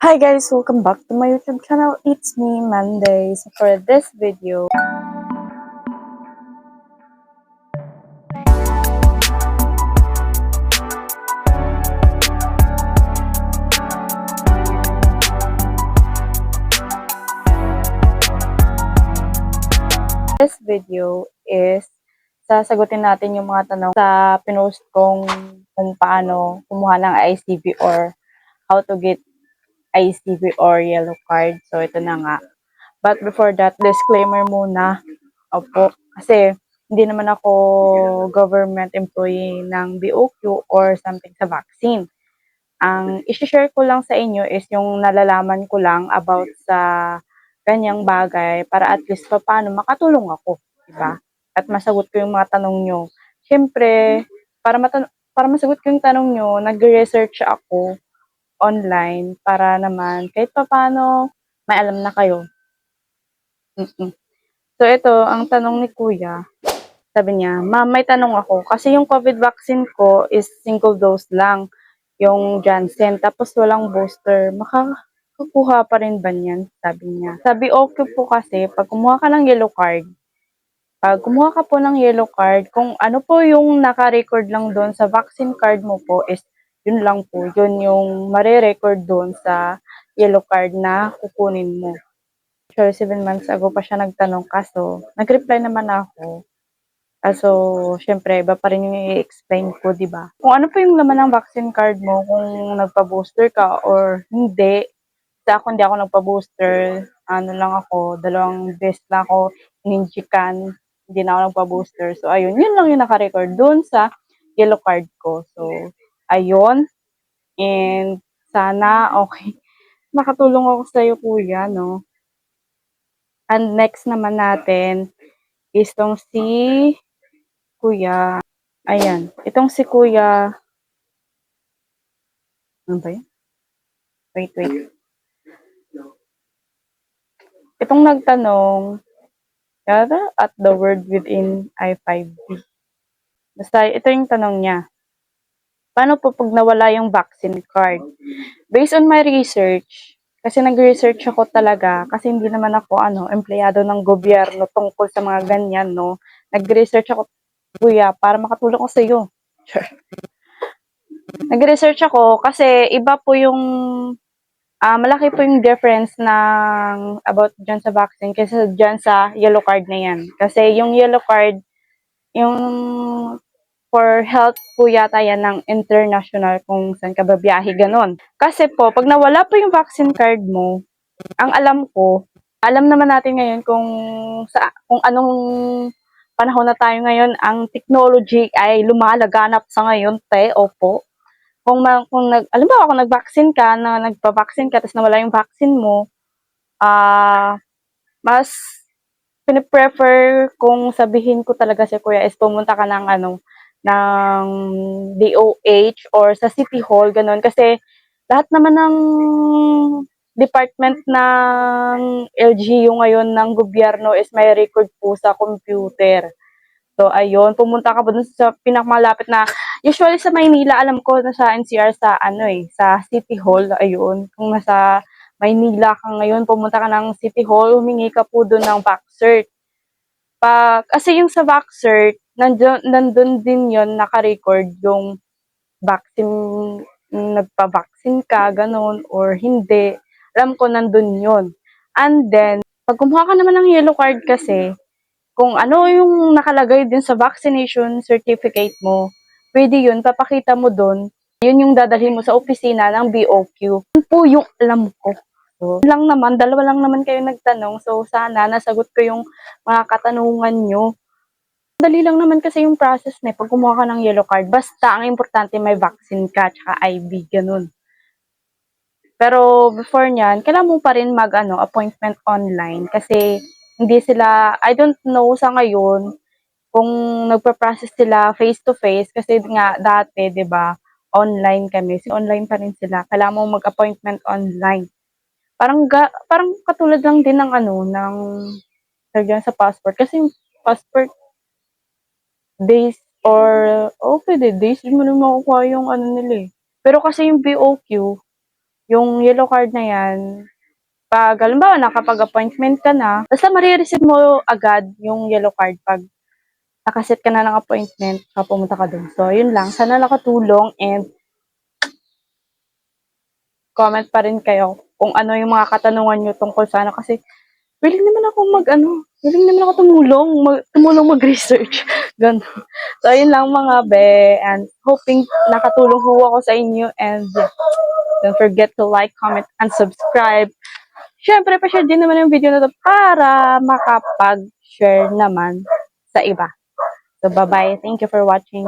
Hi guys, welcome back to my YouTube channel. It's me, Monday. So for this video, this video is sasagutin natin yung mga tanong sa pinost kong kung paano kumuha ng ICB or how to get ICB or yellow card. So, ito na nga. But before that, disclaimer muna. Opo. Kasi, hindi naman ako government employee ng BOQ or something sa vaccine. Ang isi-share ko lang sa inyo is yung nalalaman ko lang about sa ganyang bagay para at least pa paano makatulong ako, di ba? At masagot ko yung mga tanong nyo. Siyempre, para, matan- para masagot ko yung tanong nyo, nag-research ako online para naman kahit pa paano may alam na kayo. Mm-mm. So ito, ang tanong ni Kuya, sabi niya, Ma'am, may tanong ako. Kasi yung COVID vaccine ko is single dose lang, yung Janssen, tapos walang booster. Makakakuha pa rin ba niyan? Sabi niya. Sabi, okay po kasi, pag kumuha ka ng yellow card, pag kumuha ka po ng yellow card, kung ano po yung naka-record lang doon sa vaccine card mo po is yun lang po, yun yung mare-record doon sa yellow card na kukunin mo. Sure, seven months ago pa siya nagtanong kaso, nag-reply naman ako. Kaso, syempre, iba pa rin yung i-explain ko, di ba? Kung ano po yung laman ng vaccine card mo, kung nagpa-booster ka or hindi. Sa ako, hindi ako nagpa-booster. Ano lang ako, dalawang beses lang ako ininjikan. Hindi na ako nagpa-booster. So, ayun, yun lang yung naka-record doon sa yellow card ko. So, ayun. And sana, okay, makatulong ako sa iyo, kuya, no? And next naman natin is tong si kuya. Ayan. Itong si kuya. Ano ba yun? Wait, wait. Itong nagtanong, at the word within I5B. Basta ito yung tanong niya. Paano po pag nawala yung vaccine card? Based on my research, kasi nag-research ako talaga, kasi hindi naman ako, ano, empleyado ng gobyerno tungkol sa mga ganyan, no? Nag-research ako, kuya, para makatulong ko sa iyo. Sure. Nag-research ako kasi iba po yung ah malaki po yung difference ng about dyan sa vaccine kaysa dyan sa yellow card na yan. Kasi yung yellow card, yung for health po yata yan ng international kung saan ka babiyahe, ganon. Kasi po, pag nawala po yung vaccine card mo, ang alam ko, alam naman natin ngayon kung sa kung anong panahon na tayo ngayon, ang technology ay lumalaganap sa ngayon, te, opo. Kung, ma, kung nag, alam ba, kung nag-vaccine ka, na nagpa-vaccine ka, tapos nawala yung vaccine mo, ah, mas piniprefer kung sabihin ko talaga si Kuya is pumunta ka ng ano, ng DOH or sa City Hall, ganun. Kasi lahat naman ng department ng LGU ngayon ng gobyerno is may record po sa computer. So, ayun, pumunta ka po dun sa pinakamalapit na, usually sa Maynila, alam ko na sa NCR sa ano eh, sa City Hall, ayun. Kung nasa Maynila ka ngayon, pumunta ka ng City Hall, humingi ka po dun ng back cert. Pag, kasi yung sa back cert, nandun, nandun din yon naka-record yung vaccine, nagpa-vaccine ka, ganun, or hindi. Alam ko nandun yon And then, pag kumuha ka naman ng yellow card kasi, kung ano yung nakalagay din sa vaccination certificate mo, pwede yun, papakita mo doon, yun yung dadalhin mo sa opisina ng BOQ. Yun po yung alam ko. So, lang naman, dalawa lang naman kayo nagtanong, so sana nasagot ko yung mga katanungan nyo. Dali lang naman kasi yung process na eh, pag kumuha ka ng yellow card. Basta, ang importante may vaccine ka, tsaka IB, ganun. Pero before nyan, kailangan mo pa rin mag ano, appointment online kasi hindi sila, I don't know sa ngayon kung nagpa-process sila face to face kasi nga dati, 'di ba, online kami. So, online pa rin sila. Kailangan mo mag-appointment online. Parang ga, parang katulad lang din ng ano ng sa passport kasi yung passport days or oh pwede days mo na makukuha yung ano nila eh. Pero kasi yung BOQ yung yellow card na yan, pag, halimbawa, nakapag-appointment ka na, basta marireceive mo agad yung yellow card pag nakaset ka na ng appointment, pumunta ka dun. So, yun lang. Sana nakatulong and comment pa rin kayo kung ano yung mga katanungan nyo tungkol sa ano. Kasi, willing naman ako mag, ano, willing naman ako tumulong, mag, tumulong mag-research. Ganun. So, yun lang mga be. And hoping nakatulong ho ako sa inyo. And don't forget to like, comment, and subscribe. Siyempre, pa-share din naman yung video na to para makapag-share naman sa iba. So, bye-bye. Thank you for watching.